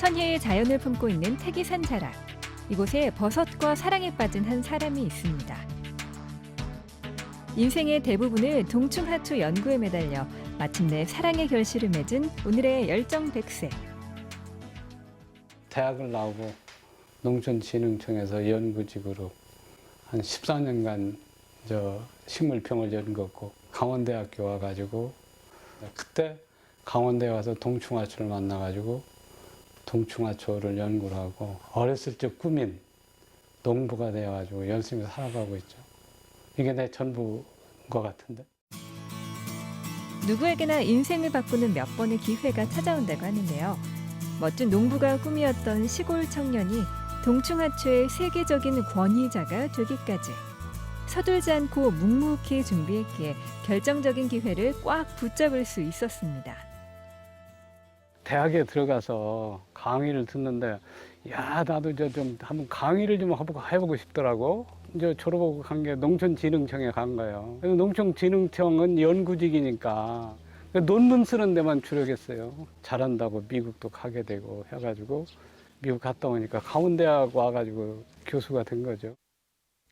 천혜의 자연을 품고 있는 태기산 자락. 이곳에 버섯과 사랑에 빠진 한 사람이 있습니다. 인생의 대부분을 동충하초 연구에 매달려 마침내 사랑의 결실을 맺은 오늘의 열정 백세. 대학을 나오고 농촌진흥청에서 연구직으로 한 14년간 저 식물병을 연구했고 강원대학교 와가지고 그때 강원대 와서 동충하초를 만나가지고 동충하초를 연구를 하고 어렸을 적 꿈인 농부가 되어가지고 열심히 살아가고 있죠. 이게 내 전부인 것 같은데. 누구에게나 인생을 바꾸는 몇 번의 기회가 찾아온다고 하는데요. 멋진 농부가 꿈이었던 시골 청년이 동충하초의 세계적인 권위자가 되기까지 서둘지 않고 묵묵히 준비했기에 결정적인 기회를 꽉 붙잡을 수 있었습니다. 대학에 들어가서 강의를 듣는데 야 나도 저 좀 한번 강의를 좀 해보고 해보고 싶더라고. 이제 졸업하고 간 게 농촌진흥청에 간 거예요. 그래서 농촌진흥청은 연구직이니까 논문 쓰는 데만 주력했어요. 잘한다고 미국도 가게 되고 해가지고 미국 갔다 오니까 강원대학 와가지고 교수가 된 거죠.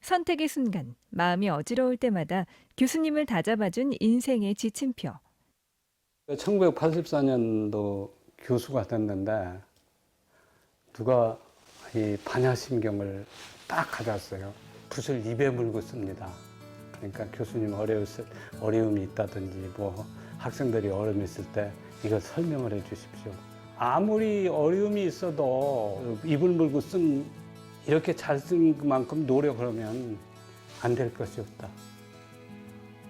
선택의 순간 마음이 어지러울 때마다 교수님을 다잡아준 인생의 지침표. 1984년도 교수가 됐는데 누가 이 반야심경을 딱 가져왔어요. 붓을 입에 물고 씁니다. 그러니까 교수님 어려울, 어려움이 있다든지 뭐 학생들이 어려움이 있을 때 이걸 설명을 해 주십시오. 아무리 어려움이 있어도 입을 물고 쓴 이렇게 잘 쓴 만큼 노력을 하면 안 될 것이 없다.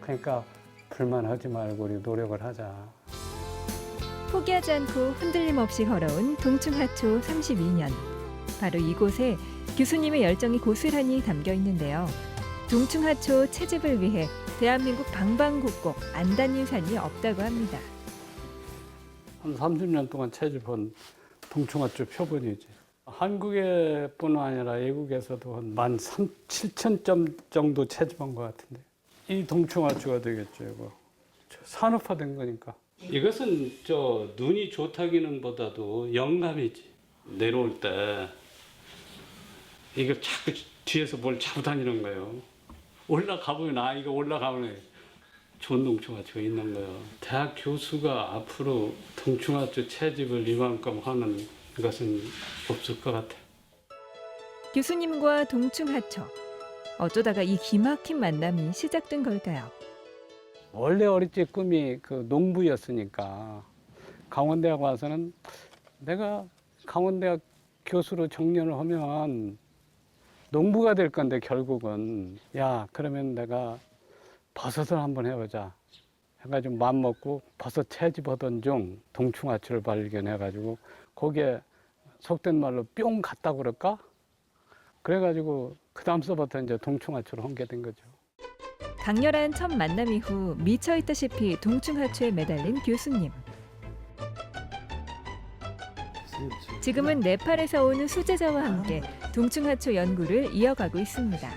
그러니까 불만하지 말고 우리 노력을 하자. 포기하지 않고 흔들림 없이 걸어온 동충하초 32년. 바로 이곳에 교수님의 열정이 고스란히 담겨 있는데요. 동충하초 채집을 위해 대한민국 방방곡곡 안 다닌 산이 없다고 합니다. 한 30년 동안 채집한 동충하초 표본이지. 한국에뿐 아니라 외국에서도 한 17,000점 정도 채집한 것 같은데. 이 동충하초가 되겠죠, 이거. 저 산업화된 거니까. 이것은 저 눈이 좋다기는 보다도 영감이지. 내려올 때 이거 자꾸 뒤에서 뭘 잡고 다니는 거예요. 올라가 보면 아 이거 올라가면 좋은 동충하초가 있는 거예요. 대학 교수가 앞으로 동충하초 채집을 이만큼 하는 것은 없을 것 같아. 교수님과 동충하초. 어쩌다가 이 기막힌 만남이 시작된 걸까요? 원래 어릴 적 꿈이 그 농부였으니까 강원대학 와서는 내가 강원대학 교수로 정년을 하면 농부가 될 건데 결국은. 야 그러면 내가 버섯을 한번 해보자. 해가지고 마음 먹고 버섯 채집하던 중 동충하초를 발견해가지고 거기에 속된 말로 뿅 갔다 그럴까? 그래가지고 그 다음서부터 이제 동충하초를 하게 된 거죠. 강렬한 첫 만남 이후 미쳐있다시피 동충하초에 매달린 교수님. 지금은 네팔에서 오는 수제자와 함께 동충하초 연구를 이어가고 있습니다.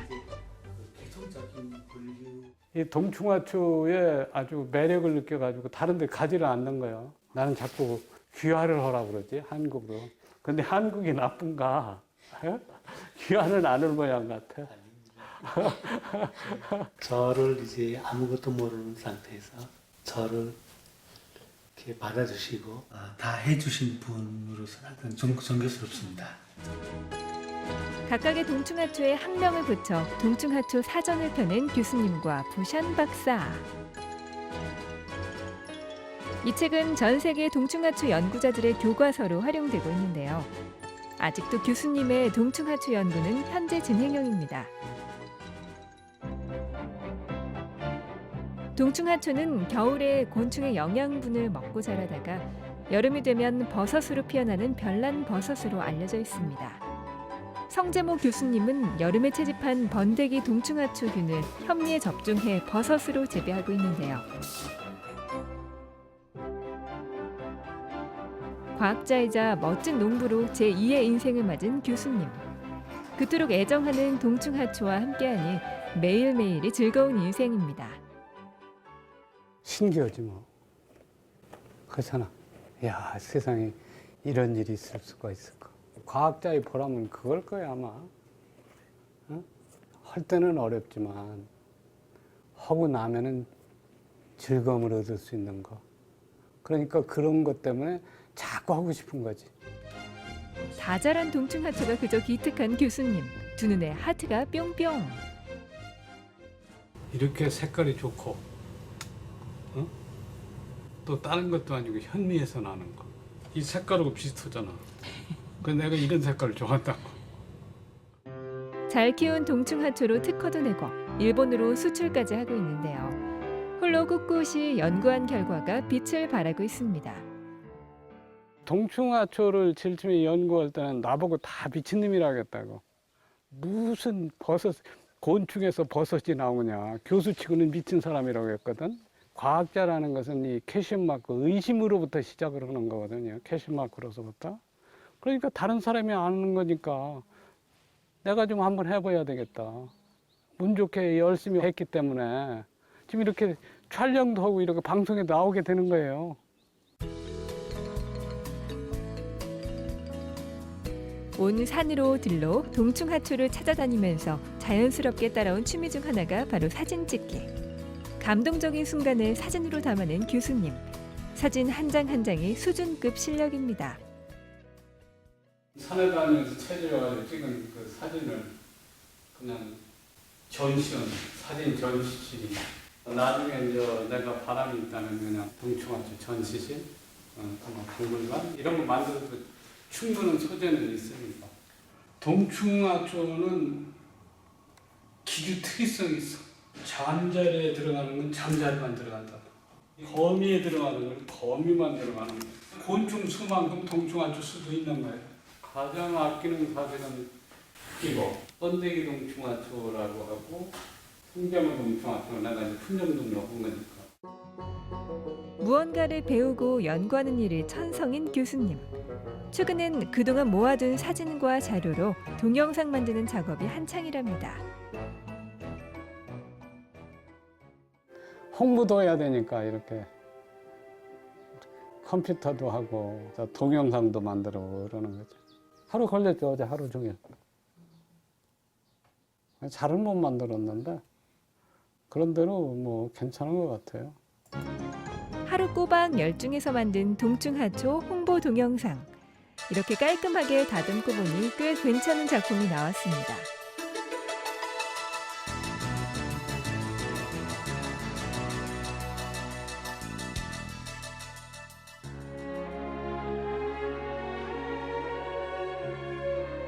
이 동충하초에 아주 매력을 느껴가지고 다른 데 가지를 않는 거예요. 나는 자꾸 귀화를 하라고 그러지, 한국으로. 근데 한국이 나쁜가? 예? 귀화는 안할 모양 같아. 저를 이제 아무것도 모르는 상태에서 저를 이렇게 받아주시고 아, 다 해주신 분으로서 항상 존, 존경스럽습니다. 각각의 동충하초에 학명을 붙여 동충하초 사전을 펴낸 교수님과 부샨 박사. 이 책은 전 세계 동충하초 연구자들의 교과서로 활용되고 있는데요. 아직도 교수님의 동충하초 연구는 현재 진행형입니다. 동충하초는 겨울에 곤충의 영양분을 먹고 자라다가 여름이 되면 버섯으로 피어나는 별난 버섯으로 알려져 있습니다. 성재모 교수님은 여름에 채집한 번데기 동충하초균을 현미에 접종해 버섯으로 재배하고 있는데요. 과학자이자 멋진 농부로 제2의 인생을 맞은 교수님. 그토록 애정하는 동충하초와 함께하니 매일매일이 즐거운 인생입니다. 신기하지 뭐. 그렇잖아. 야 세상에 이런 일이 있을 수가 있을까? 과학자의 보람은 그걸 거야 아마. 응? 할 때는 어렵지만 하고 나면은 즐거움을 얻을 수 있는 거. 그러니까 그런 것 때문에 자꾸 하고 싶은 거지. 다 자란 동충하초가 그저 기특한 교수님. 두 눈에 하트가 뿅뿅. 이렇게 색깔이 좋고, 어? 또 다른 것도 아니고 현미에서 나는 거. 이 색깔하고 비슷하잖아. 그래서 내가 이런 색깔을 좋아한다고. 잘 키운 동충 하초로 특허도 내고 일본으로 수출까지 하고 있는데요. 홀로 꿋꿋이 연구한 결과가 빛을 발하고 있습니다. 동충하초를 질투에 연구할 때는 나보고 다 미친놈이라 하겠다고. 무슨 버섯, 곤충에서 버섯이 나오냐. 교수치고는 미친 사람이라고 했거든. 과학자라는 것은 이 캐션 마크, 의심으로부터 시작을 하는 거거든요. 캐션 마크로서부터. 그러니까 다른 사람이 아는 거니까 내가 좀 한번 해봐야 되겠다. 운 좋게 열심히 했기 때문에 지금 이렇게 촬영도 하고 이렇게 방송에 나오게 되는 거예요. 온 산으로 들로 동충하초를 찾아다니면서 자연스럽게 따라온 취미 중 하나가 바로 사진 찍기. 감동적인 순간을 사진으로 담아낸 교수님. 사진 한 장 한 장이 수준급 실력입니다. 산에 다니면서 찾아와서 찍은 그 사진을 그냥 전시원, 사진 전시실이 나중에 이제 내가 바람이 있다면 그냥 동충하초 전시실, 어, 뭐 박물관 이런 거 만들어도 충분한 소재는 있으니까 동충하초는 기주 특이성이 있어 잠자리에 들어가는 건 잠자리만 들어간다 거미에 들어가는 건 거미만 들어가는 거야 곤충 수만큼 동충하초 수도 있는 거예요. 가장 아끼는 사진은 이거 번데기 동충하초라고 하고 풍자물 동충하초 내가 이제 품종등록 한 거니까. 무언가를 배우고 연구하는 일을 천성인 교수님. 최근엔 그동안 모아둔 사진과 자료로 동영상 만드는 작업이 한창이랍니다. 홍보도 해야 되니까 이렇게 컴퓨터도 하고 저 동영상도 만들어 그러는 거죠. 하루 걸렸죠 어제 하루 종일. 잘은 못 만들었는데 그런대로 뭐 괜찮은 것 같아요. 하루 꼬박 열중해서 만든 동충하초 홍보 동영상. 이렇게 깔끔하게 다듬고 보니 꽤 괜찮은 작품이 나왔습니다.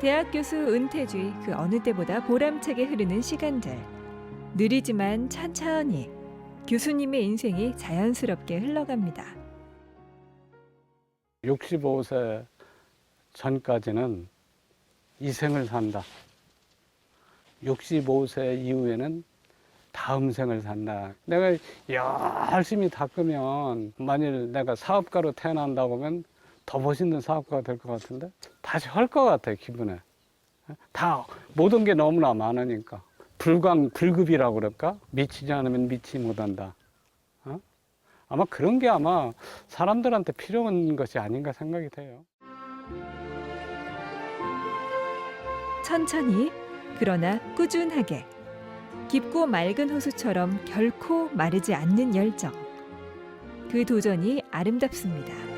대학 교수 은퇴 뒤 그 어느 때보다 보람차게 흐르는 시간들. 느리지만 천천히 교수님의 인생이 자연스럽게 흘러갑니다. 65세 전까지는 이 생을 산다. 65세 이후에는 다음 생을 산다. 내가 열심히 닦으면 만일 내가 사업가로 태어난다고 하면 더 멋있는 사업가가 될 것 같은데 다시 할 것 같아 기분에. 다 모든 게 너무나 많으니까 불광 불급이라고 그럴까? 미치지 않으면 미치 못한다. 어? 아마 그런 게 아마 사람들한테 필요한 것이 아닌가 생각이 돼요. 천천히 그러나 꾸준하게 깊고 맑은 호수처럼 결코 마르지 않는 열정. 그 도전이 아름답습니다.